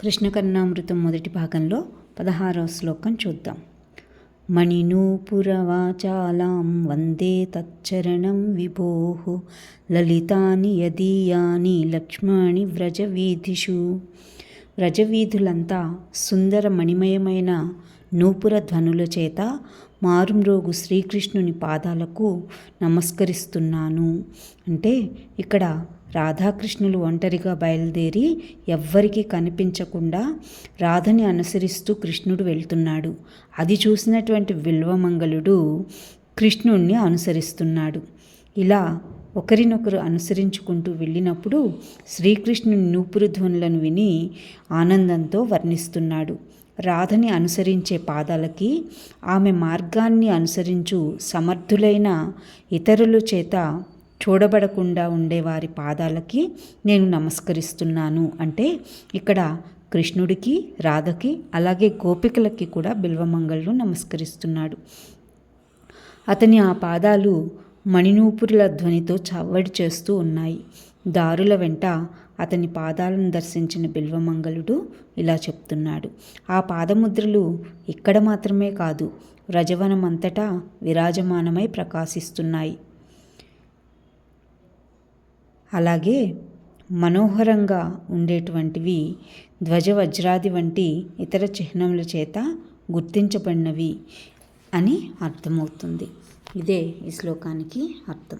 కృష్ణకర్ణామృతం మొదటి భాగంలో పదహారవ శ్లోకం చూద్దాం. మణినూపురవాచాలాం వందే తచ్చరణం విభో లలితాని యదీయాని లక్ష్మణి వ్రజవీధిషు. వ్రజవీధులంతా సుందర మణిమయమైన నూపుర ధ్వనుల చేత మారుమ్రోగు శ్రీకృష్ణుని పాదాలకు నమస్కరిస్తున్నాను. అంటే ఇక్కడ రాధాకృష్ణులు ఒంటరిగా బయలుదేరి ఎవ్వరికీ కనిపించకుండా రాధని అనుసరిస్తూ కృష్ణుడు వెళ్తున్నాడు. అది చూసినటువంటి విల్వమంగళుడు కృష్ణుణ్ణి అనుసరిస్తున్నాడు. ఇలా ఒకరినొకరు అనుసరించుకుంటూ వెళ్ళినప్పుడు శ్రీకృష్ణుని నూపురు ధ్వనులను విని ఆనందంతో వర్ణిస్తున్నాడు. రాధని అనుసరించే పాదాలకి ఆమె మార్గాన్ని అనుసరించు సమర్థులైన ఇతరుల చేత చూడబడకుండా ఉండే వారి పాదాలకి నేను నమస్కరిస్తున్నాను. అంటే ఇక్కడ కృష్ణుడికి రాధకి అలాగే గోపికలకి కూడా బిల్వమంగళ్ళు నమస్కరిస్తున్నాడు. అతని ఆ పాదాలు మణినూపురుల ధ్వనితో చవ్వడి చేస్తూ ఉన్నాయి. దారుల వెంట అతని పాదాలను దర్శించిన బిల్వమంగళుడు ఇలా చెప్తున్నాడు. ఆ పాదముద్రలు ఇక్కడ మాత్రమే కాదు వ్రజవనమంతటా విరాజమానమై ప్రకాశిస్తున్నాయి. అలాగే మనోహరంగా ఉండేటువంటివి ధ్వజ వజ్రాది వంటి ఇతర చిహ్నముల చేత గుర్తించబడినవి అని అర్థమవుతుంది. ఇదే ఈ శ్లోకానికి అర్థం.